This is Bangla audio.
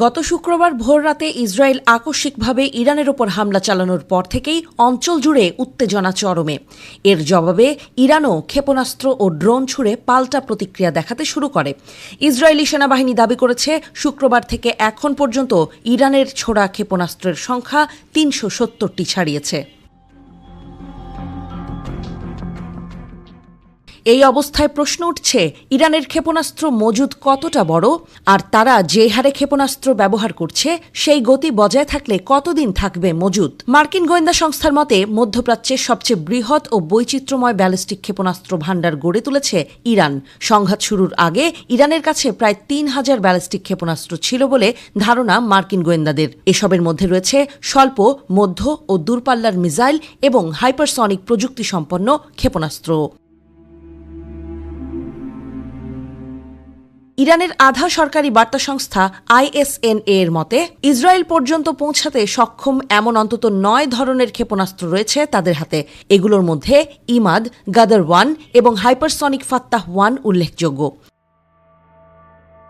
গত শুক্রবার ভোররাতে ইসরায়েল আকস্মিকভাবে ইরানের ওপর হামলা চালানোর পর থেকেই অঞ্চল জুড়ে উত্তেজনা চরমে। এর জবাবে ইরানও ক্ষেপণাস্ত্র ও ড্রোন ছুড়ে পাল্টা প্রতিক্রিয়া দেখাতে শুরু করে। ইসরায়েলি সেনাবাহিনী দাবি করেছে, শুক্রবার থেকে এখন পর্যন্ত ইরানের ছোড়া ক্ষেপণাস্ত্রের সংখ্যা তিনশো সত্তরটি ছাড়িয়েছে। এই অবস্থায় প্রশ্ন উঠছে, ইরানের ক্ষেপণাস্ত্র মজুদ কতটা বড়? আর তারা যে হারে ক্ষেপণাস্ত্র ব্যবহার করছে, সেই গতি বজায় থাকলে কতদিন থাকবে মজুদ? মার্কিন গোয়েন্দা সংস্থার মতে, মধ্যপ্রাচ্যের সবচেয়ে বৃহৎ ও বৈচিত্র্যময় ব্যালিস্টিক ক্ষেপণাস্ত্র ভাণ্ডার গড়ে তুলেছে ইরান। সংঘাত শুরুর আগে ইরানের কাছে প্রায় তিন হাজার ব্যালিস্টিক ক্ষেপণাস্ত্র ছিল বলে ধারণা মার্কিন গোয়েন্দাদের। এসবের মধ্যে রয়েছে স্বল্প, মধ্য ও দূরপাল্লার মিসাইল এবং হাইপারসনিক প্রযুক্তি সম্পন্ন ক্ষেপণাস্ত্র। ইরানের আধা সরকারি বার্তা সংস্থা আইএসএনএ এর মতে, ইসরায়েল পর্যন্ত পৌঁছাতে সক্ষম এমন অন্তত নয় ধরনের ক্ষেপণাস্ত্র রয়েছে তাদের হাতে। এগুলোর মধ্যে ইমাদ, গাদার ওয়ান এবং হাইপারসনিক ফাত্তাহ ওয়ান উল্লেখযোগ্য।